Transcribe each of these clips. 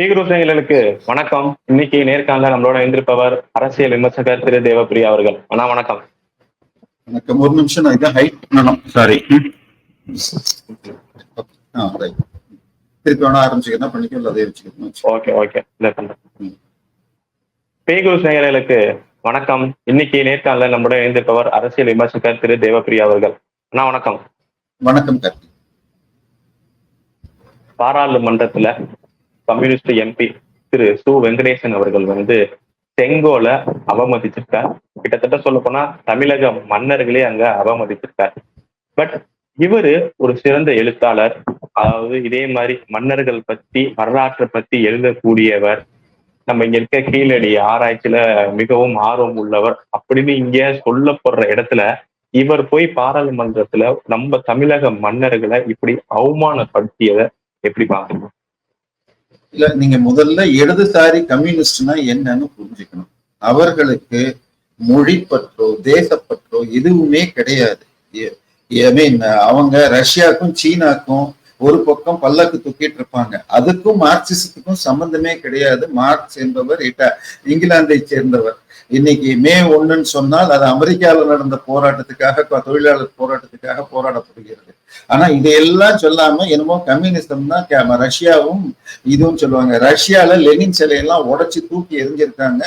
ஸ்ரீகுருசேகர்களுக்கு வணக்கம். இன்னைக்கு நேர்காணல நம்மளோட இருந்திருப்பவர் அரசியல் விமர்சகர் திரு தேவப்பிரியா அவர்கள். அண்ணா வணக்கம். வணக்கம். ஒரு நிமிஷம் நான் இதை ஹைட் பண்ணணும். சாரி திருப்பி வேணா ஆரம்பிச்சுக்கிறேன் பண்ணிக்கோ? இல்லை அதே வச்சுக்கணும் ஓகே ஓகே. ஸ்ரீகுருசேகர்களுக்கு வணக்கம். இன்னைக்கு நேர்காணல நம்மளோட இருந்திருப்பவர் அரசியல் விமர்சகர் திரு தேவப்பிரியா அவர்கள். அண்ணா வணக்கம். வணக்கம் கார்த்தி. பாராளுமன்றத்துல கம்யூனிஸ்ட் எம்பி திரு சு வெங்கடேசன் அவர்கள் வந்து செங்கோல அவமதிச்சிருக்கார். கிட்டத்தட்ட சொல்ல போனா தமிழக மன்னர்களே அங்க அவமதிச்சிருக்கார். பட் இவரு ஒரு சிறந்த எழுத்தாளர். அதாவது இதே மாதிரி மன்னர்கள் பத்தி வரலாற்றை பத்தி எழுதக்கூடியவர். நம்ம இங்க இருக்க கீழடி ஆராய்ச்சியில மிகவும் ஆர்வம் உள்ளவர். அப்படின்னு இங்க சொல்லப்படுற இடத்துல இவர் போய் பாராளுமன்றத்துல நம்ம தமிழக மன்னர்களை இப்படி அவமானப்படுத்தியதை எப்படி பாக்குறீங்க இல்ல நீங்க முதல்ல இடதுசாரி கம்யூனிஸ்ட்னா என்னன்னு புரிஞ்சுக்கணும். அவர்களுக்கு மொழி பற்றோ தேசப்பற்றோ எதுவுமே கிடையாது. ஐ மீன் அவங்க ரஷ்யாவுக்கும் சீனாக்கும் ஒரு பக்கம் பல்லக்கு தூக்கிட்டு இருப்பாங்க. அதுக்கும் மார்க்சிசத்துக்கும் சம்பந்தமே கிடையாது. மார்க்ஸ் என்பவர் இட்ட- இங்கிலாந்தை சேர்ந்தவர். இன்னைக்கு மே ஒண்ணுன்னு சொன்னால் அது அமெரிக்காவில் நடந்த போராட்டத்துக்காக தொழிலாளர் போராட்டத்துக்காக போராடப்படுகிறது. ஆனா இதையெல்லாம் சொல்லாம என்னமோ கம்யூனிசம் தான் ரஷ்யாவும் இதுவும் சொல்லுவாங்க. ரஷ்யால லெனின் சிலையெல்லாம் உடைச்சு தூக்கி எரிஞ்சிருக்காங்க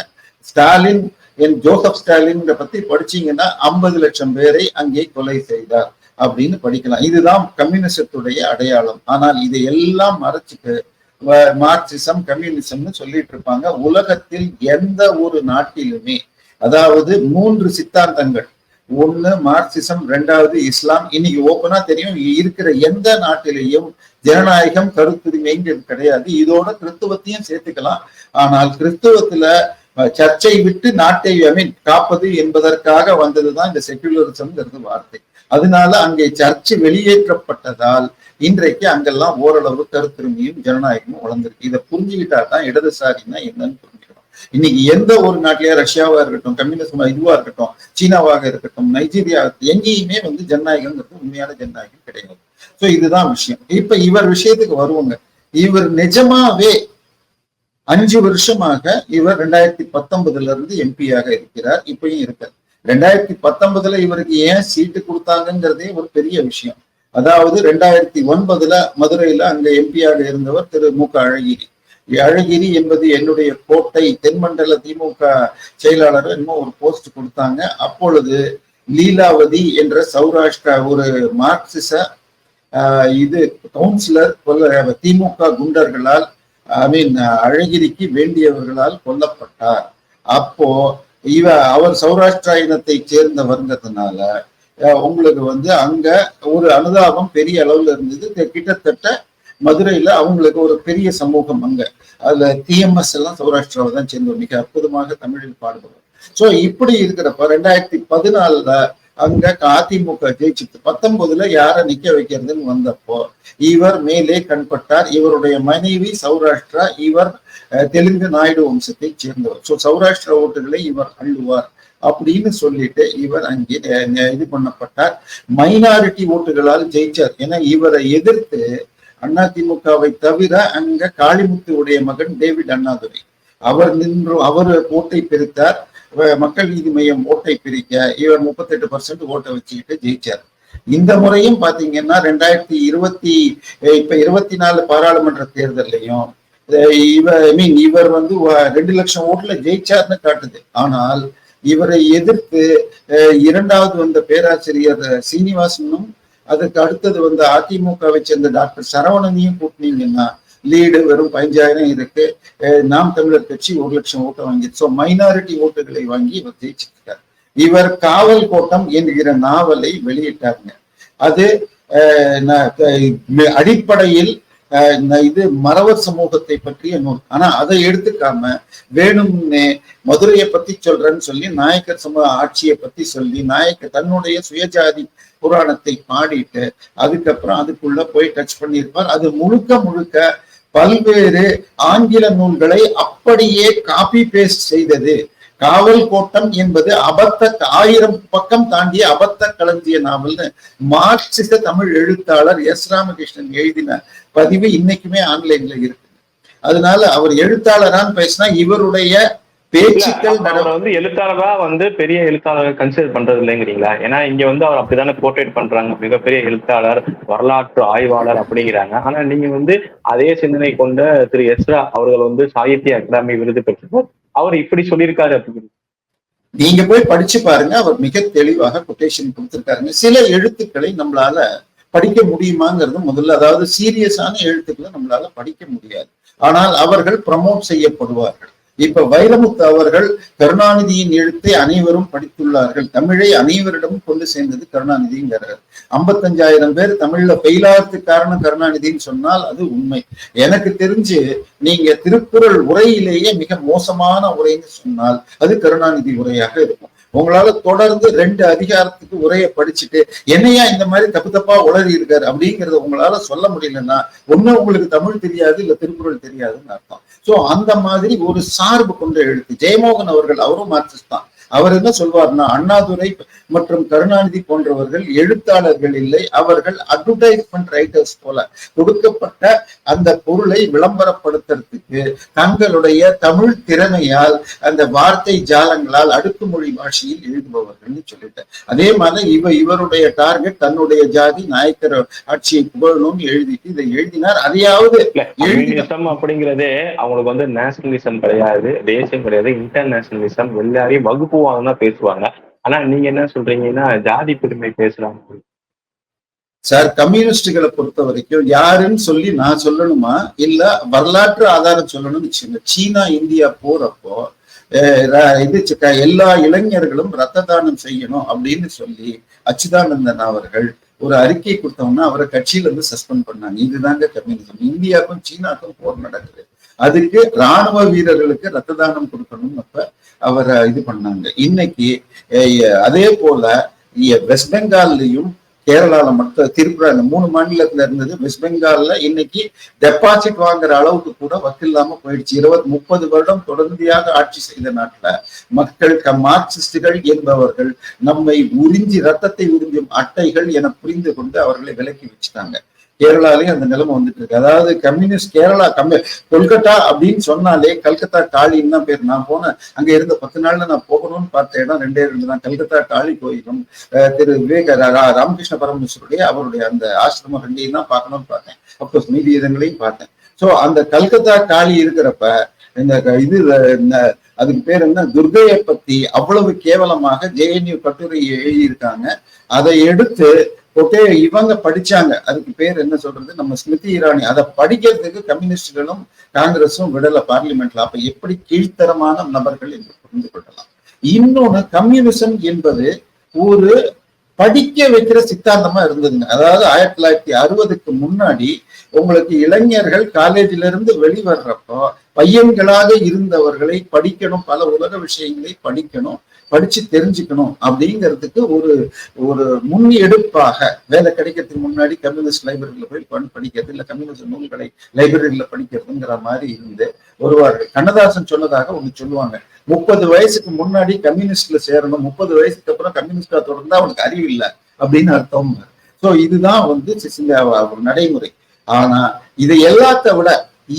ஸ்டாலின் என் ஜோசப் ஸ்டாலின் பத்தி படிச்சீங்கன்னா ஐம்பது லட்சம் பேரை அங்கே கொலை செய்தார் அப்படின்னு படிக்கலாம். இதுதான் கம்யூனிசத்துடைய அடையாளம். ஆனால் இதை எல்லாம் மறைச்சிட்டு மார்க்சிசம் கம்யூனிசம்னு சொல்லிட்டு இருப்பாங்க. உலகத்தில் எந்த ஒரு நாட்டிலுமே அதாவது மூன்று சித்தாந்தங்கள் ஒண்ணு மார்க்சிசம் ரெண்டாவது இஸ்லாம். இன்னைக்கு ஓப்பனா தெரியும் இருக்கிற எந்த நாட்டிலேயும் ஜனநாயகம் கருத்துரிமைங்கிறது கிடையாது. இதோட கிறிஸ்துவத்தையும் சேர்த்துக்கலாம். ஆனால் கிறிஸ்துவத்துல சர்ச்சை விட்டு நாட்டை ஐ மீன் காப்பது என்பதற்காக வந்ததுதான் இந்த செக்குலரிசம்ங்கிறது வார்த்தை. அதனால அங்கே சர்ச்சு வெளியேற்றப்பட்டதால் இன்றைக்கு அங்கெல்லாம் ஓரளவு கருத்துரிமையும் ஜனநாயகமும் வளர்ந்திருக்கு. இதை புரிஞ்சுக்கிட்டா தான் இடதுசாரின்னா என்னன்னு இன்னைக்கு எந்த ஒரு நாட்டிலேயே ரஷ்யாவா இருக்கட்டும் கம்யூனிசம் இதுவா இருக்கட்டும் சீனாவாக இருக்கட்டும் நைஜீரியா எங்கேயுமே வந்து ஜனநாயகம்ங்கிறது உண்மையான ஜனநாயகம் கிடையாது. சோ இதுதான் விஷயம். இப்ப இவர் விஷயத்துக்கு வருவாங்க. இவர் நிஜமாவே அஞ்சு வருஷமாக இவர் ரெண்டாயிரத்தி பத்தொன்பதுல இருந்து எம்பியாக இருக்கிறார் இப்பயும் இருக்கார். ரெண்டாயிரத்தி பத்தொன்பதுல இவருக்கு ஏன் சீட்டு கொடுத்தாங்கிறதே ஒரு பெரிய விஷயம். அதாவது ரெண்டாயிரத்தி ஒன்பதுல மதுரையில அங்க எம்பியாக இருந்தவர் திரு மு க அழகிரி. அழகிரி என்பது என்னுடைய கோட்டை தென்மண்டல திமுக செயலாளர் என்னமோ ஒரு போஸ்ட் கொடுத்தாங்க. அப்பொழுது லீலாவதி என்ற சௌராஷ்டிரா ஒரு மார்க்சிச இது கவுன்சிலர் கொல்ல திமுக குண்டர்களால் ஐ மீன் அழகிரிக்கு வேண்டியவர்களால் கொல்லப்பட்டார். அப்போ இவ அவர் சௌராஷ்டிரா இனத்தை சேர்ந்தவர்ங்கிறதுனால உங்களுக்கு வந்து அங்க ஒரு அனுதாபம் பெரிய அளவுல இருந்தது. கிட்டத்தட்ட மதுரையில அவங்களுக்கு ஒரு பெரிய சமூகம் அங்க. அதுல டிஎம்எஸ் எல்லாம் சௌராஷ்டிராவை தான் சேர்ந்தவர். மிக அற்புதமாக தமிழில் பாடுபவர் சோ இப்படி இருக்கிறப்ப ரெண்டாயிரத்தி பதினாலுல அங்க அதிமுக ஜெயிச்சுட்டு பத்தொன்பதுல யாரை நிக்க வைக்கிறதுன்னு வந்தப்போ இவர் மேலே கண்பட்டார். இவருடைய மனைவி சௌராஷ்டிரா இவர் தெலுங்கு நாயுடு வம்சத்தை சேர்ந்தவர். சோ சௌராஷ்டிரா ஓட்டுகளை இவர் அள்ளுவார் அப்படின்னு சொல்லிட்டு இவர் அங்கே இது பண்ணப்பட்டார். மைனாரிட்டி ஓட்டுகளால் ஜெயிச்சார். ஏன்னா இவரை எதிர்த்து அதிமுகவை தவிர அங்க காளிமுத்துவுடைய மகன் டேவிட் அண்ணாதுரை. அவர் நின்று அவர் ஓட்டை பிரித்தார். மக்கள் நீதி மையம் ஓட்டை பிரிக்க இவர் முப்பத்தெட்டு பர்சன்ட் ஓட்டை வச்சுக்கிட்டு ஜெயிச்சார். இந்த முறையும் பாத்தீங்கன்னா ரெண்டாயிரத்தி இருபத்தி இப்ப இருபத்தி நாலு பாராளுமன்ற தேர்தல்லையும் இவர் ஐ மீன் இவர் வந்து ரெண்டு லட்சம் ஓட்டுல ஜெயிச்சார்னு காட்டுது. ஆனால் இவரை எதிர்த்து அஹ் இரண்டாவது வந்த பேராசிரியர் சீனிவாசனும் அதுக்கு அடுத்தது வந்து அதிமுகவை சேர்ந்த டாக்டர் சரவணனையும் கூட்டினீங்கன்னா லீடு வெறும் பதினஞ்சாயிரம் இருக்கு. அஹ் நாம் தமிழர் கட்சி ஒரு லட்சம் ஓட்டை வாங்கி ஸோ மைனாரிட்டி ஓட்டுகளை வாங்கி இவர் ஜெயிச்சிருக்கார். இவர் காவல் கோட்டம் என்கிற நாவலை வெளியிட்டாருங்க. அது அஹ், அடிப்படையில் இது மறவர் சமூகத்தை பற்றிய நூல் ஆனா அதை எடுத்துக்காம வேணும்னே மதுரையை பத்தி சொல்றேன்னு சொல்லி நாயக்கர் சமூக ஆட்சியை பத்தி சொல்லி நாயக்கர் தன்னுடைய சுயஜாதி புராணத்தை பாடிட்டு அதுக்கப்புறம் அதுக்குள்ள போய் டச் பண்ணியிருப்பார். அது முழுக்க முழுக்க பல்வேறு ஆங்கில நூல்களை அப்படியே காப்பி பேஸ்ட் செய்தது. காவல் கோட்டம் என்பது அபத்த ஆயிரம் பக்கம் தாண்டிய அபத்த களஞ்சிய நாவல்னு மார்க்சிச தமிழ் எழுத்தாளர் எஸ் ராமகிருஷ்ணன் எழுதின பதிவு இன்னைக்குமே ஆன்லைன்ல இருக்கு. அதனால அவர் எழுத்தாளரான்னு பேசினா இவருடைய பேச்சுக்கள் வந்து எழுத்தாளரா வந்து பெரிய எழுத்தாளர் கன்சிடர் பண்றது இல்லைங்கிறீங்களா? ஏன்னா இங்க வந்து அவர் அப்படித்தானே போர்ட்ரேட் பண்றாங்க. மிகப்பெரிய எழுத்தாளர் வரலாற்று ஆய்வாளர் அப்படிங்கிறாங்க. ஆனா நீங்க வந்து அதே சிந்தனை கொண்ட திரு எஸ்ரா அவர்கள் வந்து சாகித்ய அகாடமி விருது பெற்றவர். அவர் இப்படி சொல்லியிருக்காரு அப்படின்னு. நீங்க போய் படிச்சு பாருங்க அவர் மிக தெளிவாக கொட்டேஷன் கொடுத்திருக்காருங்க. சில எழுத்துக்களை நம்மளால படிக்க முடியுமாங்கிறது முதல்ல அதாவது சீரியஸான எழுத்துக்களை நம்மளால படிக்க முடியாது. ஆனால் அவர்கள் ப்ரமோட் செய்யப்படுவார்கள். இப்ப வைரமுத்து அவர்கள் கருணாநிதியின் எழுத்தை அனைவரும் படித்துள்ளார்கள். தமிழை அனைவரிடமும் கொண்டு சேர்ந்தது கருணாநிதிங்கிறார் ஐம்பத்தஞ்சாயிரம் பேர் தமிழ்ல ஃபெயிலாகிறதுக்கு காரணம் கருணாநிதின்னு சொன்னால் அது உண்மை. எனக்கு தெரிஞ்சு நீங்க திருக்குறள் உரையிலேயே மிக மோசமான உரைன்னு சொன்னால் அது கருணாநிதி உரையாக இருக்கும். உங்களால தொடர்ந்து ரெண்டு அதிகாரத்துக்கு உரையை படிச்சுட்டு என்னையா இந்த மாதிரி தப்பு தப்பா உளறி இருக்காரு அப்படிங்கறத உங்களால சொல்ல முடியலன்னா ஒண்ணு உங்களுக்கு தமிழ் தெரியாது இல்ல திருக்குறள் தெரியாதுன்னு அர்த்தம். சோ அந்த மாதிரி ஒரு சார்பு கொண்ட எழுத்து ஜெயமோகன் அவர்கள் அவரும் மார்க்சிஸ்ட் தான். அவர் என்ன சொல்வார்னா அண்ணாதுரை மற்றும் கருணாநிதி போன்றவர்கள் எழுத்தாளர்கள் இல்லை. அவர்கள் அட்வர்டைஸ்மெண்ட் ரைட்டர்ஸ் போல கொடுக்கப்பட்ட அந்த பொருளை விளம்பரப்படுத்துறதுக்கு தங்களுடைய தமிழ் திறமையால் அந்த வார்த்தை ஜாலங்களால் அடுக்குமொழி பாஷையில் எழுதுபவர்கள்னு சொல்லிட்டேன் அதே மாதிரி இவ இவருடைய டார்கெட் தன்னுடைய ஜாதி நாயக்கர் ஆட்சியை புகழணும்னு எழுதிட்டு இதை எழுதினார். அதையாவது அப்படிங்கிறதே அவங்களுக்கு வந்து நேஷனலிசம் கிடையாது தேசியம் கிடையாது இன்டர்நேஷனலிசம் எல்லாரையும் வகுப்புவாங்க தான் பேசுவாங்க. ஆனா நீங்க என்ன சொல்றீங்கன்னா ஜாதி பெருமை பேசுறாங்க. சார் கம்யூனிஸ்டுகளை பொறுத்த வரைக்கும் யாருன்னு சொல்லி நான் சொல்லணுமா? இல்ல வரலாற்று ஆதாரம் சொல்லணும்னு வச்சுங்க சீனா இந்தியா போறப்போ ர- இது எல்லா இளைஞர்களும் ரத்த தானம் செய்யணும் அப்படின்னு சொல்லி அச்சுதானந்தன் அவர்கள் ஒரு அறிக்கை கொடுத்தோம்னா அவரை கட்சியில இருந்து சஸ்பெண்ட் பண்ணாங்க. இதுதாங்க கம்யூனிசம். இந்தியாவுக்கும் சீனாக்கும் போர் நடக்குது. அதுக்கு ராணுவ வீரர்களுக்கு ரத்த தானம் கொடுக்கணும் அப்ப அவரை இது பண்ணாங்க. இன்னைக்கு அதே போல இ- வெஸ்ட் பெங்கால்லையும் கேரளால மட்டும் திரிபுரா இந்த மூணு மாநிலத்துல இருந்தது வெஸ்ட் பெங்கால்ல இன்னைக்கு டெபாசிட் வாங்குற அளவுக்கு கூட வக்கில்லாம போயிடுச்சு. இருபது முப்பது வருடம் தொடர்ந்தியாக ஆட்சி செய்த நாட்டுல மக்கள் க- மார்க்சிஸ்டுகள் என்பவர்கள் நம்மை உறிஞ்சி ரத்தத்தை உறிஞ்சும் அட்டைகள் என புரிந்து கொண்டு அவர்களை விலக்கி வச்சுட்டாங்க. கேரளாலையும் அந்த நிலைமை வந்துட்டு இருக்கு. அதாவது கம்யூனிஸ்ட் கேரளா கம்மி கொல்கத்தா அப்படின்னு சொன்னாலே கல்கத்தா டாலின்னு தான் பேர். நான் போனேன். அங்க இருந்த பத்து நாள்ல நான் போகணும்னு பார்த்த இடம் ரெண்டே ரெண்டு தான். கல்கத்தா டாலி கோயிலும் திரு விவேக ரா- ராமகிருஷ்ண பரமேஸ்வருடைய அவருடைய அந்த ஆசிரமம் ரெண்டையும் தான் பார்க்கணும்னு பார்த்தேன். அப்கோர்ஸ் மீதி இடங்களையும் பார்த்தேன். சோ அந்த கல்கத்தா டாலி இருக்கிறப்ப இந்த இது அதுக்கு பேர் என்ன? துர்கையை பத்தி அவ்வளவு கேவலமாக ஜேஎன்யூ கட்டுரை எழுதியிருக்காங்க. அதை எடுத்து போட்டு இவங்க படிச்சாங்க. அதுக்கு பேர் என்ன சொல்றது? நம்ம ஸ்மிருதி இரானி. அதை படிக்கிறதுக்கு கம்யூனிஸ்டுகளும் காங்கிரஸும் விடல பார்லிமெண்ட்ல. அப்ப எப்படி கீழ்த்தரமான நபர்கள் என்று புரிந்து கொள்ளலாம். இன்னொன்னு கம்யூனிசம் என்பது ஒரு படிக்க வைக்கிற சித்தாந்தமா இருந்ததுங்க. அதாவது ஆயிரத்தி தொள்ளாயிரத்தி அறுபதுக்கு முன்னாடி உங்களுக்கு இளைஞர்கள் காலேஜில இருந்து வெளிவர்றப்போ பையன்களாக இருந்தவர்களை படிக்கணும் பல உலக விஷயங்களை படிக்கணும். படிச்சு தெரிஞ்சுக்கணும் அப்படிங்கிறதுக்கு ஒரு ஒரு முன் எடுப்பாக வேலை கிடைக்கிறதுக்கு முன்னாடி கம்யூனிஸ்ட் லைப்ரரியில போய் படிக்கிறது இல்லை கம்யூனிஸ்ட் நூல்களை லைப்ரரியில படிக்கிறதுங்கிற மாதிரி இருந்து வருவார்கள். கண்ணதாசன் சொன்னதாக ஒண்ணு சொல்லுவாங்க. முப்பது வயசுக்கு முன்னாடி கம்யூனிஸ்ட்ல சேரணும். முப்பது வயசுக்கு அப்புறம் கம்யூனிஸ்டா தொடர்ந்தா அவனுக்கு அறிவு இல்லை அப்படின்னு அர்த்தம் ஸோ இதுதான் வந்து நடைமுறை. ஆனா இது எல்லாத்த விட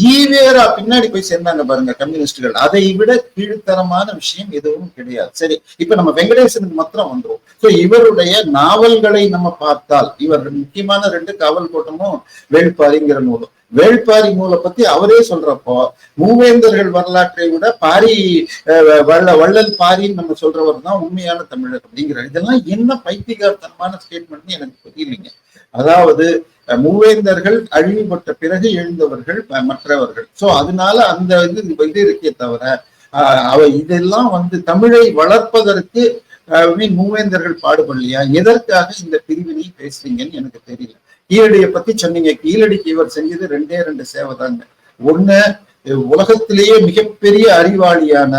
ஈவேரா பின்னாடி போய் சேர்ந்தாங்க பாருங்க கம்யூனிஸ்டுகள். அதை விட கீழ்த்தரமான விஷயம் எதுவும் கிடையாது. சரி இப்ப நம்ம வெங்கடேசனுக்கு மாத்திரம் வந்துடும் சோ இவருடைய நாவல்களை நம்ம பார்த்தால் இவர் முக்கியமான ரெண்டு காவல் கோட்டமும் வேள்பாரிங்கிற நூலும். வேள்பாரி நூலை பத்தி அவரே சொல்றப்போ மூவேந்தர்கள் வரலாற்றை விட பாரி அஹ், வள்ள வள்ளல் பாரின்னு நம்ம சொல்றவர் தான் உண்மையான தமிழர் அப்படிங்கிறார். இதெல்லாம் என்ன பைத்தியகாரத்தனமான ஸ்டேட்மெண்ட்னு எனக்கு புரியலைங்க. அதாவது மூவேந்தர்கள் அழிவுபட்ட பிறகு எழுந்தவர்கள் மற்றவர்கள். சோ அதனால அந்த இது இது இருக்கே தவிர அவ இதெல்லாம் வந்து தமிழை வளர்ப்பதற்கு அஹ், மூவேந்தர்கள் பாடுபடலையா? எதற்காக இந்த பிரிவினை பேசுறீங்கன்னு எனக்கு தெரியல. கீழடியை பத்தி சொன்னீங்க. கீழடிக்கு இவர் செஞ்சது ரெண்டே ரெண்டு சேவை தாங்க ஒண்ணு உலகத்திலேயே மிகப்பெரிய அறிவாளியான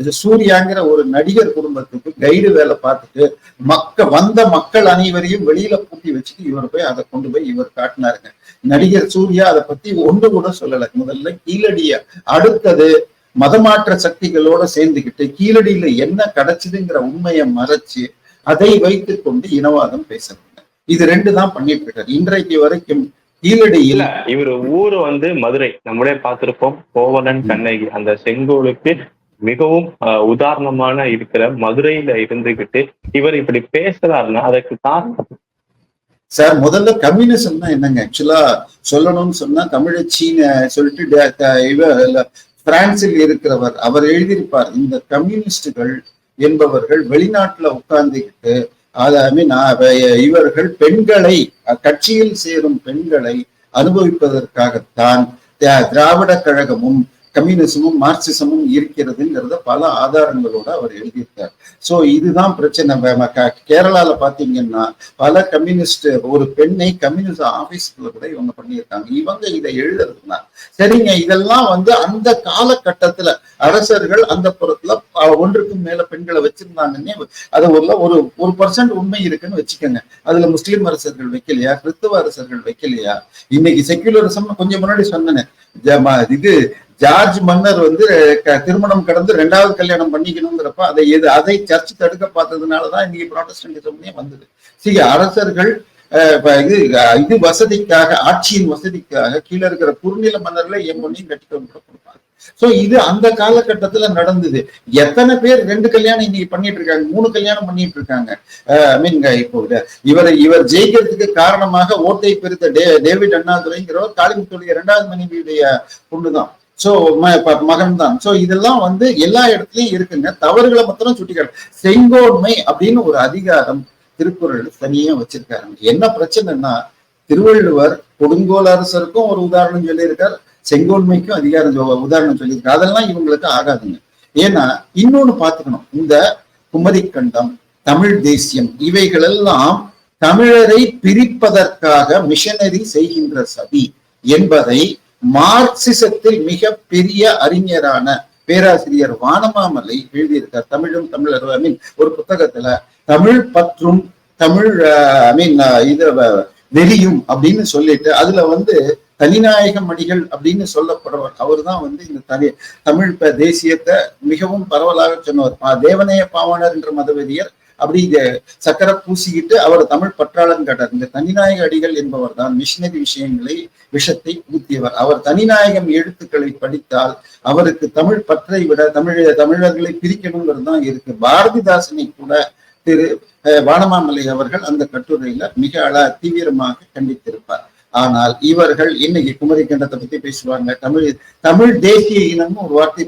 இது சூர்யாங்கிற ஒரு நடிகர் குடும்பத்துக்கு கைடு வேலை பார்த்துட்டு மக்க வந்த மக்கள் அனைவரையும் வெளியில பூட்டி வச்சுட்டு இவர் போய் அதை கொண்டு போய் இவர் காட்டினாருங்க. நடிகர் சூர்யா அதை பத்தி ஒன்று கூட சொல்லல. முதல்ல கீழடிய அடுத்தது மதமாற்ற சக்திகளோட சேர்ந்துக்கிட்டு கீழடியில என்ன கிடைச்சதுங்கிற உண்மையை மறைச்சு அதை வைத்துக் கொண்டு இனவாதம் பேசுறாங்க. இது ரெண்டு தான் பண்ணிட்டு இருக்காரு. இன்றைக்கு வரைக்கும் கீழடியில் இவர் ஊரு வந்து மதுரை. நம்மளே பார்த்திருப்போம். கோவலன் கண்ணகி. அந்த செங்கோலுக்கு மிகவும் உதாரணமான இருக்கிற மதுரையில இருந்துகிட்டு இவர் இப்படி பேசுறாருன்னா அதற்கு காரணம்? சார் முதல்ல கம்யூனிசம்னா என்னங்க? ஆக்சுவலா சொல்லணும்னு சொன்னா தமிழ சீன சொல்லிட்டு இவ பிரான்சில் இருக்கிறவர் அவர் எழுதியிருப்பார் இந்த கம்யூனிஸ்டுகள் என்பவர்கள் வெளிநாட்டுல உட்கார்ந்துக்கிட்டு அதாவது ஐ மீன் இவர்கள் பெண்களை அஹ், கட்சியில் சேரும் பெண்களை அனுபவிப்பதற்காகத்தான் திராவிட கழகமும் கம்யூனிசமும் மார்க்சிசமும் இருக்கிறதுங்கிறத பல ஆதாரங்களோட அவர் எழுதியிருக்கார். சோ இதுதான் பிரச்சனை. நம்ம கேரளால பாத்தீங்கன்னா பல கம்யூனிஸ்ட் ஒரு பெண்ணை கம்யூனிஸ்ட் ஆபீஸ்க்குள்ள கூட இவங்க பண்ணியிருக்காங்க. இவங்க இதை எழுதுறதுனா சரிங்க இதெல்லாம் வந்து அந்த காலகட்டத்துல அரசர்கள் அந்த புறத்துல ஒன்றுக்கும் மேல பெண்களை வச்சிருந்தாங்கன்னே அது ஒரு ஒரு ஒரு பர்சன்ட் உண்மை இருக்குன்னு வச்சுக்கோங்க. அதுல முஸ்லீம் அரசர்கள் வைக்கலையா? கிறிஸ்துவ அரசர்கள் வைக்கலையா? இன்னைக்கு செக்யூலரிசம் கொஞ்சம் முன்னாடி சொன்னேன் இது ஜார்ஜ் மன்னர் வந்து க- திருமணம் கடந்து ரெண்டாவது கல்யாணம் பண்ணிக்கணுங்கிறப்ப அதை எது அதை சர்ச் தடுக்க பார்த்ததுனாலதான் இன்னைக்கு ப்ராட்டஸ்டன்டிசம்னே வந்தது. சரி அரசர்கள் இது இது வசதிக்காக ஆட்சியின் வசதிக்காக கீழே இருக்கிற குறுநில மன்னர்களை என் பொண்ணையும் கட்டிக்க கொடுப்பாங்க. சோ இது அந்த காலகட்டத்துல நடந்தது. எத்தனை பேர் ரெண்டு கல்யாணம் இன்னைக்கு பண்ணிட்டு இருக்காங்க? மூணு கல்யாணம் பண்ணிட்டு இருக்காங்க. ஐ மீன் இப்போ இவர் இவரை இவர் ஜெயிக்கிறதுக்கு காரணமாக ஓட்டை பெருத்த டே டேவிட் அண்ணாதுரைங்கிறவர் காளிமுத்துடைய இரண்டாவது மனைவியுடைய பொண்ணுதான். சோ மகன் தான் சோ இதெல்லாம் வந்து எல்லா இடத்துலயும் இருக்குங்க. தவறுகளை மட்டும் சுட்டிக்காட்டு. செங்கோன்மை அப்படின்னு ஒரு அதிகாரம் திருக்குறள் தனியே வச்சிருக்காருங்க. என்ன பிரச்சனைன்னா திருவள்ளுவர் கொடுங்கோல் அரசருக்கும் ஒரு உதாரணம் சொல்லியிருக்கார். செங்கோன்மைக்கும் அதிகாரம் உதாரணம் சொல்லியிருக்காரு. அதெல்லாம் இவங்களுக்கு ஆகாதுங்க. ஏன்னா இன்னொன்னு பாத்துக்கணும் இந்த குமரிக்கண்டம் தமிழ் தேசியம் இவைகளெல்லாம் தமிழரை பிரிப்பதற்காக மிஷனரி செய்கின்ற சதி என்பதை மார்க்சிசத்தில் மிக பெரிய அறிஞரான பேராசிரியர் வானமாமலை எழுதியிருக்கார். தமிழும் தமிழர் ஐ மீன் ஒரு புத்தகத்துல தமிழ் பற்றும் தமிழ் ஐ மீன் இது வெறியும் அப்படின்னு சொல்லிட்டு அதுல வந்து தனிநாயக மணிகள் அப்படின்னு சொல்லப்படுவர். அவர்தான் வந்து இந்த தனி தமிழ் தேசியத்தை மிகவும் பரவலாக சொன்னவர். பா- தேவநேய பாவாணர் என்ற மதவெறியர் அப்படி இங்க சக்கரை பூசிக்கிட்டு அவர் தமிழ் பற்றாளன் கேட்டார். இந்த தனிநாயக அடிகள் என்பவர் தான் மிஷினரி விஷயங்களை விஷத்தை ஊத்தியவர். அவர் தனிநாயகம் எழுத்துக்களை படித்தால் அவருக்கு தமிழ் பற்றை விட தமிழ் தமிழர்களை பிரிக்கணுங்கிறது தான் இருக்கு. பாரதிதாசனை கூட திரு அஹ், வானமாமலை அவர்கள் அந்த கட்டுரையில மிக அழ தீவிரமாக கண்டித்திருப்பார். ஆனால் இவர்கள் இன்னைக்கு குமரி கண்டத்தை பத்தி பேசுவாங்க. தமிழ் தமிழ் தேசிய இனம்னு ஒரு வார்த்தை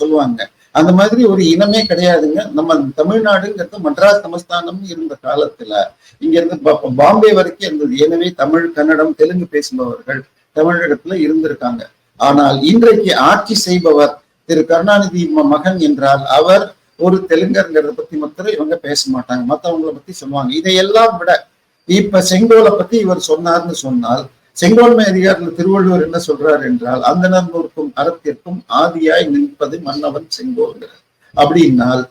சொல்லுவாங்க. அந்த மாதிரி ஒரு இனமே கிடையாதுங்க. நம்ம தமிழ்நாடுங்கிறது மட்ராஸ் சமஸ்தானம் இருந்த காலத்துல இங்க இருந்து பாம்பே வரைக்கும் இருந்தது. எனவே தமிழ் கன்னடம் தெலுங்கு பேசுபவர்கள் தமிழகத்துல இருந்திருக்காங்க. ஆனால் இன்றைக்கு ஆட்சி செய்பவர் திரு கருணாநிதி மகன் என்றால் அவர் ஒரு தெலுங்கருங்கிறத பத்தி மாத்திரம் இவங்க பேச மாட்டாங்க. மத்தவங்கள பத்தி சொல்லுவாங்க. இதையெல்லாம் விட இப்ப செங்கோலை பத்தி இவர் சொன்னார்னு சொன்னால் செங்கோன்மை அதிகாரத்தில் திருவள்ளுவர் என்ன சொல்றார் என்றால் அந்த நண்பருக்கும் அறத்திற்கும் ஆதியாய் நிற்பது மன்னவன் செங்கோல்கிறார் அப்படின்னால்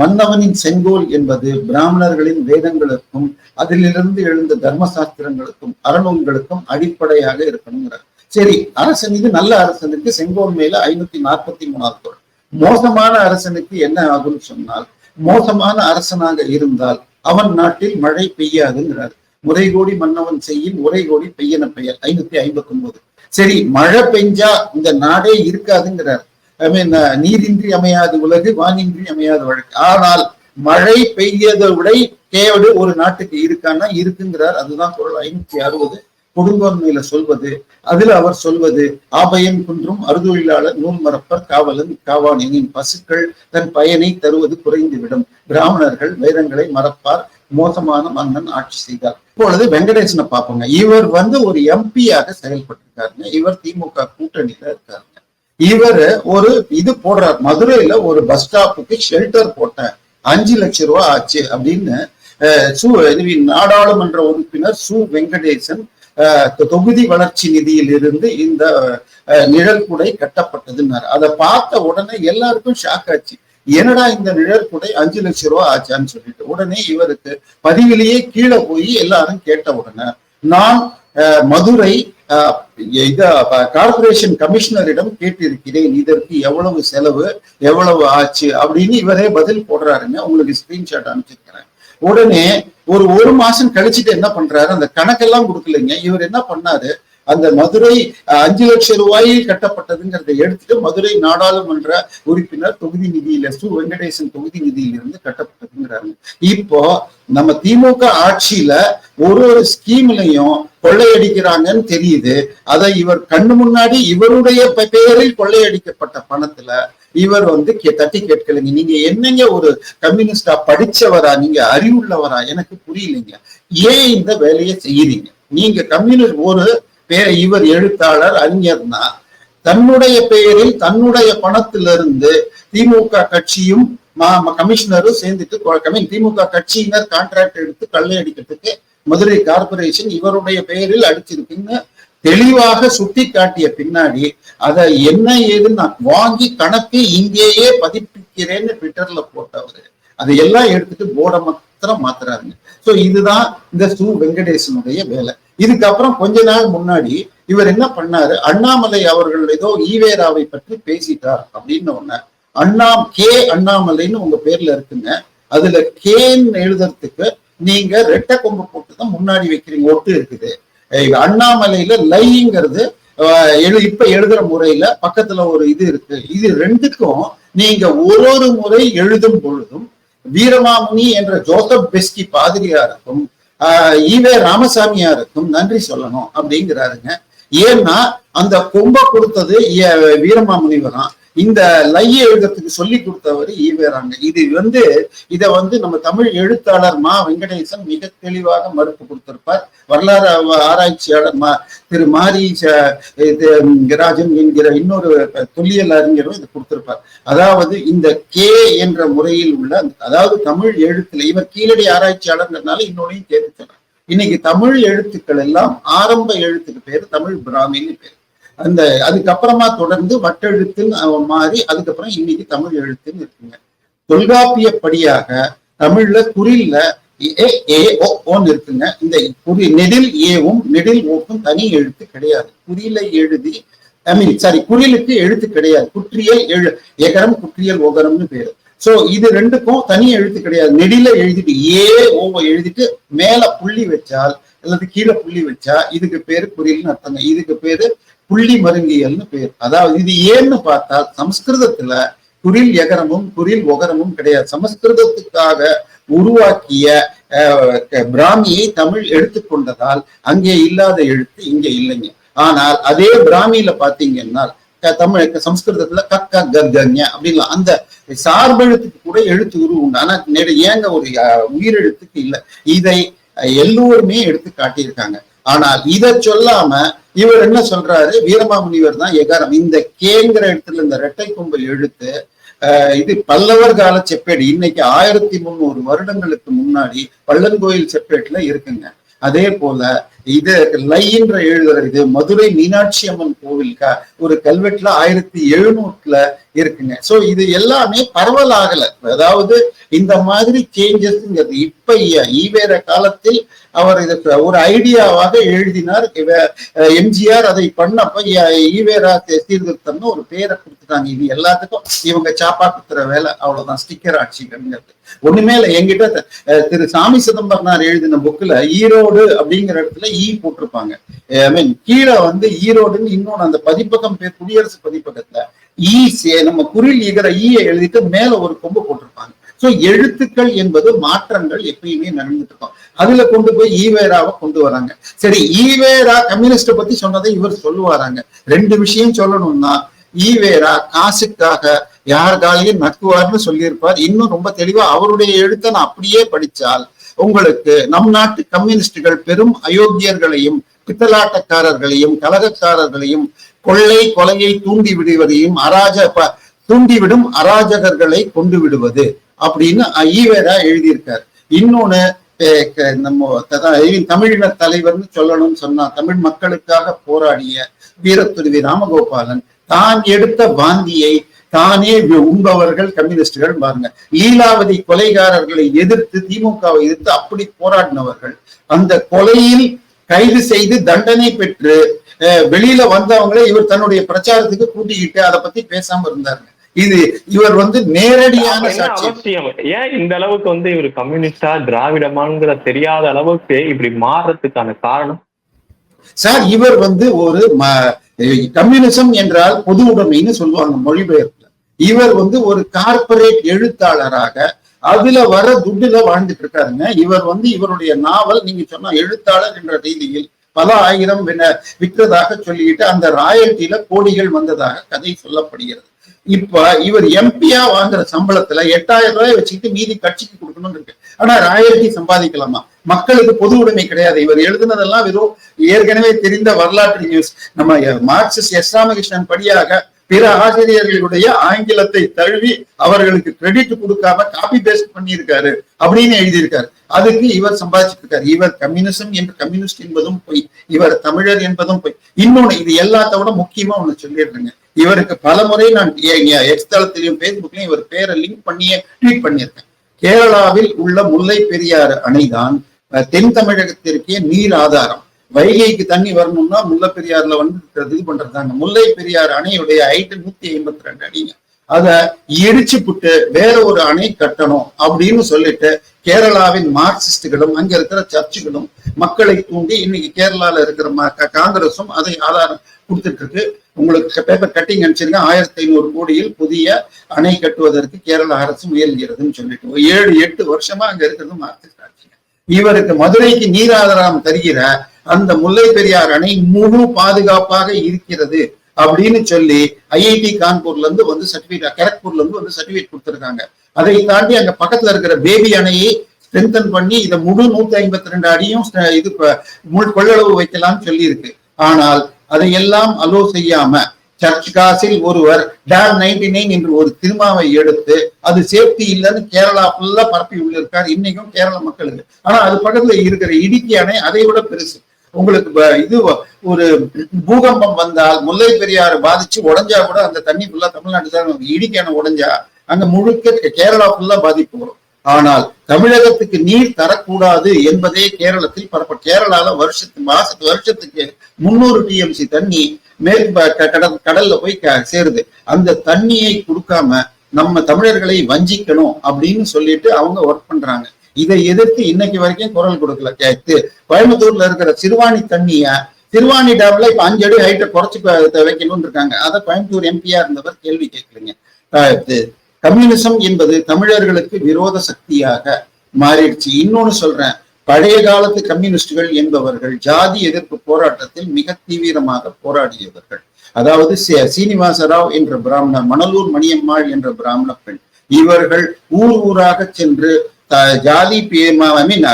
மன்னவனின் செங்கோல் என்பது பிராமணர்களின் வேதங்களுக்கும் அதிலிருந்து எழுந்த தர்மசாஸ்திரங்களுக்கும் அறநூல்களுக்கும் அடிப்படையாக இருக்கணுங்கிறார். சரி அரசன் இது நல்ல அரசனுக்கு செங்கோல் மேல ஐநூத்தி நாற்பத்தி மூணாவது குரல் மோசமான அரசனுக்கு என்ன ஆகும்னு சொன்னால் மோசமான அரசனாக இருந்தால் அவன் நாட்டில் மழை பெய்யாதுங்கிறார். முறைகோடி மன்னவன் செய்யும் உரைகோடி பெய்யன பெயர். ஐநூத்தி ஐம்பத்தி ஒன்பது சரி மழை பெஞ்சா இந்த நாடே இருக்காதுங்கிறார். ஐ மீன் நீரின்றி அமையாது உலகு வானின்றி அமையாது வழக்கு. ஆனால் மழை பெய்யதை விட ஒரு நாட்டுக்கு இருக்கான்னா இருக்குங்கிறார். அதுதான் குரல் ஐநூத்தி அறுபது. கொடுங்கோன்மையில சொல்வது அதுல அவர் சொல்வது ஆபயன் குன்றும் அறுதொழிலாளர் நூல் மறப்பர் காவலன் காவான் எனின் பசுக்கள் தன் பயனை தருவது குறைந்துவிடும். பிராமணர்கள் வைரங்களை மறப்பார். மோசமான மன்னன் ஆட்சி செய்தார். இப்பொழுது வெங்கடேசனை பார்ப்போங்க. இவர் வந்து ஒரு எம்பியாக செயல்பட்டிருக்காருங்க. இவர் திமுக கூட்டணியில இருக்காருங்க. இவர் ஒரு இது போடுறார். மதுரையில ஒரு பஸ் ஸ்டாப்புக்கு ஷெல்டர் போட்டேன் அஞ்சு லட்சம் ரூபாய் ஆச்சு அப்படின்னு சு இது நாடாளுமன்ற உறுப்பினர் சு. வெங்கடேசன் தொகுதி வளர்ச்சி நிதியில் இருந்து இந்த அஹ், நிழற்குடை கட்டப்பட்டதுன்னாரு. அதை பார்த்த உடனே எல்லாருக்கும் ஷாக் ஆச்சு. என்னடா இந்த நிழற்குடை அஞ்சு லட்சம் ரூபாய் ஆச்சான்னு சொல்லிட்டு உடனே இவருக்கு பதிவிலேயே கீழே போய் எல்லாரும் கேட்ட உடனே நான் மதுரை அஹ், இத கார்பரேஷன் கமிஷனரிடம் கேட்டிருக்கிறேன். இதற்கு எவ்வளவு செலவு எவ்வளவு ஆச்சு? அப்படின்னு இவரே பதில் போடுறாருங்க. உங்களுக்கு ஸ்கிரீன்ஷாட் அனுப்பிச்சிருக்கிறேன். உடனே ஒரு ஒரு மாசம் கழிச்சுட்டு என்ன பண்றாரு? அந்த கணக்கெல்லாம் கொடுக்கலைங்க. இவர் என்ன பண்ணாரு? அந்த மதுரை அஞ்சு லட்சம் ரூபாயில் கட்டப்பட்டதுங்கிறத எடுத்துட்டு மதுரை நாடாளுமன்ற உறுப்பினர் தொகுதி நிதியில சு. வெங்கடேசன் தொகுதி நிதியிலிருந்து கட்டப்பட்டதுங்கிறாங்க. இப்போ நம்ம திமுக ஆட்சியில ஒரு ஒரு ஸ்கீம்லையும் கொள்ளையடிக்கிறாங்கன்னு தெரியுது. அதை இவர் கண்ணு முன்னாடி இவருடைய பெயரில் கொள்ளையடிக்கப்பட்ட பணத்துல இவர் வந்து கே- தட்டி கேட்கலைங்க. நீங்க என்னங்க ஒரு கம்யூனிஸ்டா படிச்சவரா? நீங்க அறிவுள்ளவரா? எனக்கு புரியலைங்க. ஏன் இந்த வேலையை செய்யறீங்க? நீங்க கம்யூனிஸ்ட் ஒரு இவர் எழுத்தாளர் அறிஞர்னா தன்னுடைய பெயரில் தன்னுடைய பணத்திலிருந்து திமுக கட்சியும் மா- கமிஷனரும் சேர்ந்துட்டு திமுக கட்சியினர் கான்ட்ராக்ட் எடுத்து கள்ளையடிக்கிறதுக்கு மதுரை கார்பரேஷன் இவருடைய பெயரில் அடிச்சிருக்குன்னு தெளிவாக சுட்டி காட்டிய பின்னாடி அதை என்ன ஏதுன்னு நான் வாங்கி கணக்கு இங்கேயே பதிப்பிக்கிறேன்னு ட்விட்டர்ல போட்டவரு. அதையெல்லாம் எடுத்துட்டு போர்டை மாத்திரம் மாத்துறாருங்க. சோ இதுதான் இந்த சு வெங்கடேசனுடைய வேலை. இதுக்கப்புறம் கொஞ்ச நாள் முன்னாடி இவர் என்ன பண்ணாரு? அண்ணாமலை அவர்கள் ஏதோ ஈவேராவை பற்றி பேசிட்டார் அப்படின்னு ஒண்ணு. அண்ணா கே அண்ணாமலைன்னு உங்க பேர்ல இருக்குங்க. அதுல கேன்னு எழுதுறதுக்கு நீங்க ரெட்டை கொம்பு போட்டு தான் முன்னாடி வைக்கிறீங்க. ஒட்டு இருக்குது. அண்ணாமலையில லைங்கிறது எழு இப்ப எழுதுற முறையில பக்கத்துல ஒரு இது இருக்கு. இது ரெண்டுக்கும் நீங்க ஒரு ஒரு முறை எழுதும் பொழுதும் வீரமாமுனி என்ற ஜோசப் பெஸ்கி பாதிரியாருக்கும் ஈவே ராமசாமியாருக்கும் நன்றி சொல்லணும் அப்படிங்கிறாருங்க. ஏன்னா அந்த கொம்ப கொடுத்தது வீரமாமுனிவரான் வீரமாமுனிவர் தான் இந்த லைய எழுதுறதுக்கு சொல்லி கொடுத்தவர் ஈவேராங்க. இது வந்து இதை வந்து நம்ம தமிழ் எழுத்தாளர் மா வெங்கடேசன் மிக தெளிவாக மறுப்பு கொடுத்திருப்பார். வரலாறு ஆராய்ச்சியாளர் மா திரு மாரி ச- இது ராஜன் என்கிற இன்னொரு தொல்லியல் அறிஞரும் இதை கொடுத்திருப்பார். அதாவது இந்த கே என்ற முறையில் உள்ள அதாவது தமிழ் எழுத்துல இவர் கீழடி ஆராய்ச்சியாளர்னால இன்னொன்னையும் தேர்வு இன்னைக்கு தமிழ் எழுத்துக்கள் எல்லாம் ஆரம்ப எழுத்துக்கு பேரு தமிழ் பிராமின்னு பேர். அந்த அதுக்கப்புறமா தொடர்ந்து வட்டெழுத்துன்னு மாறி அதுக்கப்புறம் இன்னைக்கு தமிழ் எழுத்துன்னு இருக்குங்க. தொல்காப்பியப்படியாக தமிழ்ல குறில்ல ஏ ஏ ஓ ஓன்னு இருக்குங்க. இந்த குறி நெடில் ஏவும் நெடில் ஓக்கும் தனி எழுத்து கிடையாது. குறியில எழுதி ஐ மீன் சாரி குறிலுக்கு எழுத்து கிடையாது. குற்றியல் எழு எகரம் குற்றியல் ஓகரம்னு பேரு. சோ இது ரெண்டுக்கும் தனி எழுத்து கிடையாது. நெடில எழுதிட்டு ஏ ஓவை எழுதிட்டு மேல புள்ளி வச்சால் அல்லது கீழே புள்ளி வச்சா இதுக்கு பேரு குறில்னு அர்த்தங்க. இதுக்கு பேரு புள்ளி மருங்கியல்னு பேர். அதாவது இது ஏன்னு பார்த்தால் சமஸ்கிருதத்துல குரில் எகரமும் குரில் ஒகரமும் கிடையாது. சமஸ்கிருதத்துக்காக உருவாக்கிய அஹ், பிராமியை தமிழ் எடுத்துக்கொண்டதால் அங்கே இல்லாத எழுத்து இங்க இல்லைங்க. ஆனால் அதே பிராமியில பாத்தீங்கன்னா தமிழ் சமஸ்கிருதத்துல கக்க கர்கன்ய அப்படின்லாம். அந்த சார்பெழுத்துக்கு கூட எழுத்து உருவு உண்டு. ஆனா ஏங்க ஒரு உயிரெழுத்துக்கு இல்லை. இதை எல்லோருமே எடுத்து காட்டியிருக்காங்க. ஆனால் இதை சொல்லாம இவர் என்ன சொல்றாரு? வீரமாமுனிவர் தான் எகாரம் இந்த கேங்கிற இடத்துல இந்த ரெட்டை கொம்பு எழுத்து இது பல்லவர் கால செப்பேடு. இன்னைக்கு ஆயிரத்தி முந்நூறு வருடங்களுக்கு முன்னாடி பள்ளங்கோயில் செப்பேட்டுல இருக்குங்க. அதே போல இது லைன்ற எழுதுறது இது மதுரை மீனாட்சி அம்மன் கோவில் ஒரு கல்வெட்டுல ஆயிரத்தி எழுநூற்றுல இருக்குங்க. சோ இது எல்லாமே பரவலாகல. அதாவது இந்த மாதிரி சேஞ்சஸ்ங்கிறது இப்ப ஈ- ஈவேர காலத்தில் அவர் இதுக்கு ஒரு ஐடியாவாக எழுதினார். எம்ஜிஆர் அதை பண்ணப்ப ஈவேரா சீர்திருத்தம்னு ஒரு பேரை கொடுத்துட்டாங்க. இது எல்லாத்துக்கும் இவங்க சாப்பா குத்துற வேலை அவ்வளவுதான். ஸ்டிக்கர் ஆட்சிங்கிறது ஒண்ணுமே இல்லை. என்கிட்ட திரு சாமி சிதம்பரனார் எழுதின புக்ல ஈரோடு அப்படிங்கிற இடத்துல ஈ போட்டிருப்பாங்க. ஐ மீன் கீழே வந்து e ஈரோடுன்னு இன்னொன்னு அந்த பதிப்பகம் பேர் குடியரசு பதிப்பகத்துல ஈ சே- நம்ம குரில் ஈகிற ஈயை எழுதிட்டு மேல ஒரு கொம்பு போட்டிருப்பாங்க. சோ எழுத்துக்கள் என்பது மாற்றங்கள் எப்பயுமே நடந்துட்டு இருக்கும். அதுல கொண்டு போய் ஈவேராவை கொண்டு வராங்க. சரி ஈவேரா கம்யூனிஸ்ட பத்தி சொன்னதை இவர் சொல்லுவாராங்க. ரெண்டு விஷயம் சொல்லணும்னா ஈவேரா காசுக்காக யார் காலையும் நக்குவார்னு சொல்லியிருப்பார். இன்னும் ரொம்ப தெளிவா அவருடைய எழுத்தை நான் அப்படியே படிச்சால் உங்களுக்கு நம் நாட்டு கம்யூனிஸ்டுகள் பெரும் அயோக்கியர்களையும் பித்தலாட்டக்காரர்களையும் கலகக்காரர்களையும் கொள்ளை கொலையை தூண்டி விடுவதையும் அராஜ தூண்டிவிடும் அராஜகர்களை கொண்டு விடுவது அப்படின்னு ஈவேரா எழுதியிருக்கார். இன்னொன்னு நம்ம த- தலைவர்னு சொல்லணும்னு சொன்னா தமிழ் மக்களுக்காக போராடிய வீரத்துருவி ராமகோபாலன் தான் எடுத்த வாந்தியை தானே உண்பவர்கள் கம்யூனிஸ்டுகள் பாருங்க. லீலாவதி கொலைகாரர்களை எதிர்த்து திமுகவை எதிர்த்து அப்படி போராடினவர்கள் அந்த கொலையில் கைது செய்து தண்டனை பெற்று வெளியில வந்தவங்களே இவர் தன்னுடைய பிரச்சாரத்துக்கு கூட்டிக்கிட்டு அதை பத்தி பேசாம இருந்தாருங்க. இது இவர் வந்து நேரடியான அவசியம்? ஏன் இந்த அளவுக்கு வந்து இவர் கம்யூனிஸ்டா திராவிடமாங்கிற தெரியாத அளவுக்கு இப்படி மாறுறதுக்கான காரணம்? சார் இவர் வந்து ஒரு கம்யூனிசம் என்றால் பொது உடைமைன்னு சொல்லுவாங்க மொழிபெயர்ப்புல இவர் வந்து ஒரு கார்பரேட் எழுத்தாளராக அதுல வர துட்டுல வாழ்ந்துட்டு இருக்காருங்க. இவர் வந்து இவருடைய நாவல் நீங்க சொன்ன எழுத்தாளர் என்ற ரீதியில் பல ஆயிரம் விற்றதாக சொல்லிட்டு அந்த ராயல்டியில கோடிகள் வந்ததாக கதை சொல்லப்படுகிறது. இப்ப இவர் எம்பியா வாங்குற சம்பளத்துல எட்டாயிரம் ரூபாய் வச்சுக்கிட்டு மீதி கட்சிக்கு கொடுக்கணும்னு இருக்கு. ஆனா ராயல்டி சம்பாதிக்கலாமா? மக்களுக்கு பொது உடைமை கிடையாது. இவர் எழுதுனதெல்லாம் வெறும் ஏற்கனவே தெரிந்த வரலாற்று நியூஸ் நம்ம மார்க்சிஸ்ட் எஸ் ராமகிருஷ்ணன் படியாக பிற ஆசிரியர்களுடைய ஆங்கிலத்தை தழுவி அவர்களுக்கு கிரெடிட் கொடுக்காம காப்பி பேஸ்ட் பண்ணியிருக்காரு அப்படின்னு எழுதியிருக்காரு. அதுக்கு இவர் சம்பாதிச்சிட்டு இருக்காரு இவர் கம்யூனிசம் என்று கம்யூனிஸ்ட் என்பதும் பொய். இவர் தமிழர் என்பதும் பொய். இன்னொன்னு இது எல்லாத்தோட முக்கியமா ஒண்ணு சொல்லிடுறேங்க இவருக்கு பல முறை நான் எக்ஸ் தளத்திலையும் பேஸ்புக்லயும் இவர் பேரை லிங்க் பண்ணியே ட்வீட் பண்ணியிருக்கேன். கேரளாவில் உள்ள முல்லை பெரியாறு அணைதான் தென் தமிழகத்திற்கே நீர் ஆதாரம். வைகைக்கு தண்ணி வரணும்னா முல்லை பெரியாறுல வந்து இது பண்றதாங்க முல்லை பெரியாறு அணையுடைய ஹைட்டு நூத்தி ஐம்பத்தி ரெண்டு அடிங்க. அத இடிச்சு புட்டு வேற ஒரு அணை கட்டணும் அப்படின்னு சொல்லிட்டு கேரளாவின் மார்க்சிஸ்டுகளும் அங்க இருக்கிற சர்ச்சுகளும் மக்களை தூண்டி இன்னைக்கு கேரளால இருக்கிற காங்கிரஸும் அதை ஆதாரம் கொடுத்துட்டு இருக்கு உங்களுக்கு பேப்பர் கட்டிங் அனுப்பிச்சிருங்க ஆயிரத்தி ஐநூறு கோடியில் புதிய அணை கட்டுவதற்கு கேரள அரசு முயல்கிறதுன்னு சொல்லிட்டு. ஏழு எட்டு வருஷமா அங்க இருக்கிறது மார்க்சிஸ்ட் ஆட்சி இவருக்கு மதுரைக்கு நீராதாரம் தருகிற அந்த முல்லை பெரியார் அணை முழு பாதுகாப்பாக இருக்கிறது அப்படின்னு சொல்லி ஐஐடி கான்பூர்ல இருந்து வந்து சர்டிபிகேட் கரக்பூர்ல இருந்து வந்து சர்டிபிகேட் கொடுத்திருக்காங்க. அதை தாண்டி அங்க பக்கத்துல இருக்கிற பேபி அணையை ஸ்ட்ரென்தன் பண்ணி இதை முழு நூத்தி ஐம்பத்தி ரெண்டு அடியும் இது முள் கொள்ளளவு வைக்கலாம்னு சொல்லி இருக்கு ஆனால் அதையெல்லாம் அலோ செய்யாம சர்ச் காசில் ஒருவர் டேம் நைன்டி நைன் என்று ஒரு திருமாவை எடுத்து அது சேஃப்டி இல்லைன்னு கேரளா ஃபுல்லா பரப்பி உள்ளிருக்கார். இன்னைக்கும் கேரள மக்களுக்கு. ஆனா அது பக்கத்துல இருக்கிற இடுக்கி அணை அதை விட பெருசு. உங்களுக்கு இது ஒரு பூகம்பம் வந்தால் முல்லை பெரியாறு பாதிச்சு உடஞ்சா கூட அந்த தண்ணி ஃபுல்லா தமிழ்நாடு தான் இடிக்கான உடஞ்சா உடைஞ்சா அங்க முழுக்க கேரளா ஃபுல்லா பாதிப்பு வரும். ஆனால் தமிழகத்துக்கு நீர் தரக்கூடாது என்பதே கேரளத்தில் பரப்ப கேரளால வருஷத்துக்கு மாசத்து வருஷத்துக்கு முன்னூறு டிஎம்சி தண்ணி மேல் கடல் கடல்ல போய் சேருது. அந்த தண்ணியை கொடுக்காம நம்ம தமிழர்களை வஞ்சிக்கணும் அப்படின்னு சொல்லிட்டு அவங்க ஒர்க் பண்றாங்க. இதை எதிர்த்து இன்னைக்கு வரைக்கும் குரல் கொடுக்கல. கோயம்புத்தூர்ல இருக்கிற சிறுவாணி தண்ணிய சிறுவாணி டேம்ல இப்ப அஞ்சு அடி ஹைட்டை குறைச்சு வைக்கணும்னு இருக்காங்க. அதை கோயம்புத்தூர் எம்பியா இருந்தவர் கேள்வி கேட்கலீங்க. கம்யூனிசம் என்பது தமிழர்களுக்கு விரோத சக்தியாக மாறிடுச்சு. இன்னொன்னு சொல்றேன். பழைய காலத்து கம்யூனிஸ்டுகள் என்பவர்கள் ஜாதி எதிர்ப்பு போராட்டத்தில் மிக தீவிரமாக போராடியவர்கள். அதாவது சீ- சீனிவாச ராவ் என்ற பிராமணர் மணலூர் மணியம்மாள் என்ற பிராமண பெண். இவர்கள் ஊர் ஊராக சென்று ஜாதி ஐ மீன்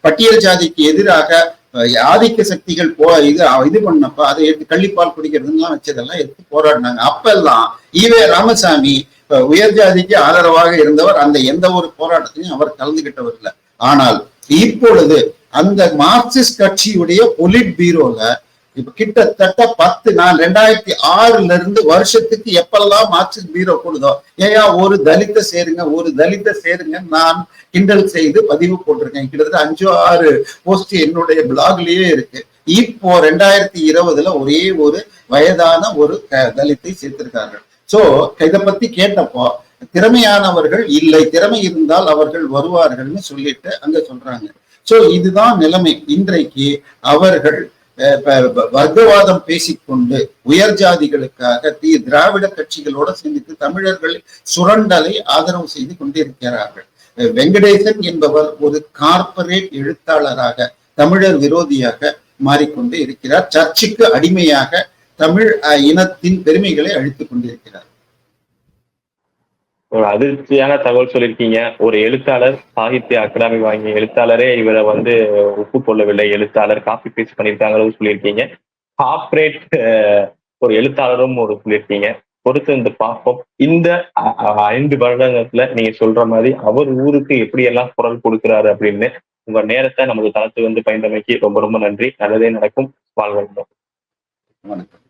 பட்டியல் ஜாதிக்கு எதிராக ஆதிக்க சக்திகள் போ இது இது பண்ணப்ப அதை எடுத்து கள்ளிப்பால் குடிக்கிறதுலாம் வச்சதெல்லாம் எடுத்து போராடினாங்க. அப்பெல்லாம் ஈவே ராமசாமி உயர் ஜாதிக்கு ஆதரவாக இருந்தவர் அந்த எந்த ஒரு போராட்டத்திலையும் அவர் கலந்துகிட்டவர் இல்லை. ஆனால் இப்பொழுது அந்த மார்க்சிஸ்ட் கட்சியுடைய பொலிட் பீரோல இப்ப கிட்டத்தட்ட பத்து நான் ரெண்டாயிரத்தி ஆறுல இருந்து வருஷத்துக்கு எப்பெல்லாம் மார்க்சிஸ்ட் பீரோ கொடுதோ ஏயா ஒரு தலித்த சேருங்க ஒரு தலித்த சேருங்க நான் கிண்டல் செய்து பதிவு போட்டிருக்கேன். கிட்டத்தட்ட அஞ்சு ஆறு போஸ்ட் என்னுடைய பிளாக்லயே இருக்கு. இப்போ ரெண்டாயிரத்தி இருபதுல ஒரே ஒரு வயதான ஒரு தலித்தை சேர்த்திருக்கார்கள். சோ இதை பத்தி கேட்டப்போ திறமையானவர்கள் இல்லை திறமை இருந்தால் அவர்கள் வருவார்கள்னு சொல்லிட்டு அங்க சொல்றாங்க. சோ இதுதான் நிலைமை. இன்றைக்கு அவர்கள் வர்க்கவாதம் பேசிக்கொண்டு உயர் ஜாதிகளுக்காக தி திராவிட கட்சிகளோட சேர்ந்து தமிழர்கள் சுரண்டலை ஆதரவு செய்து கொண்டிருக்கிறார்கள். வெங்கடேசன் என்பவர் ஒரு கார்ப்பரேட் எழுத்தாளராக தமிழர் விரோதியாக மாறிக்கொண்டு இருக்கிறார். சர்ச்சுக்கு அடிமையாக தமிழ் அஹ், இனத்தின் பெருமைகளை அழித்துக் கொண்டிருக்கிறார். ஒரு அதிர்ச்சியான தகவல் சொல்லியிருக்கீங்க. ஒரு எழுத்தாளர் சாகித்ய அகாடமி வாங்கிய எழுத்தாளரே இவரை வந்து ஒப்புக்கொள்ளவில்லை எழுத்தாளர் காப்பி பேஸ்ட் பண்ணியிருக்காங்களும் சொல்லியிருக்கீங்க. கார்பரேட் ஒரு எழுத்தாளரும் ஒரு சொல்லியிருக்கீங்க. பொறுத்து வந்து பார்ப்போம். இந்த ஐந்து வருடங்கத்துல நீங்க சொல்ற மாதிரி அவர் ஊருக்கு எப்படி எல்லாம் குரல் கொடுக்கிறாரு அப்படின்னு உங்க நேரத்தை நமது தளத்துக்கு வந்து பயந்தமைக்கு ரொம்ப ரொம்ப நன்றி. நல்லதே நடக்கும். வாழ்வா வணக்கம்.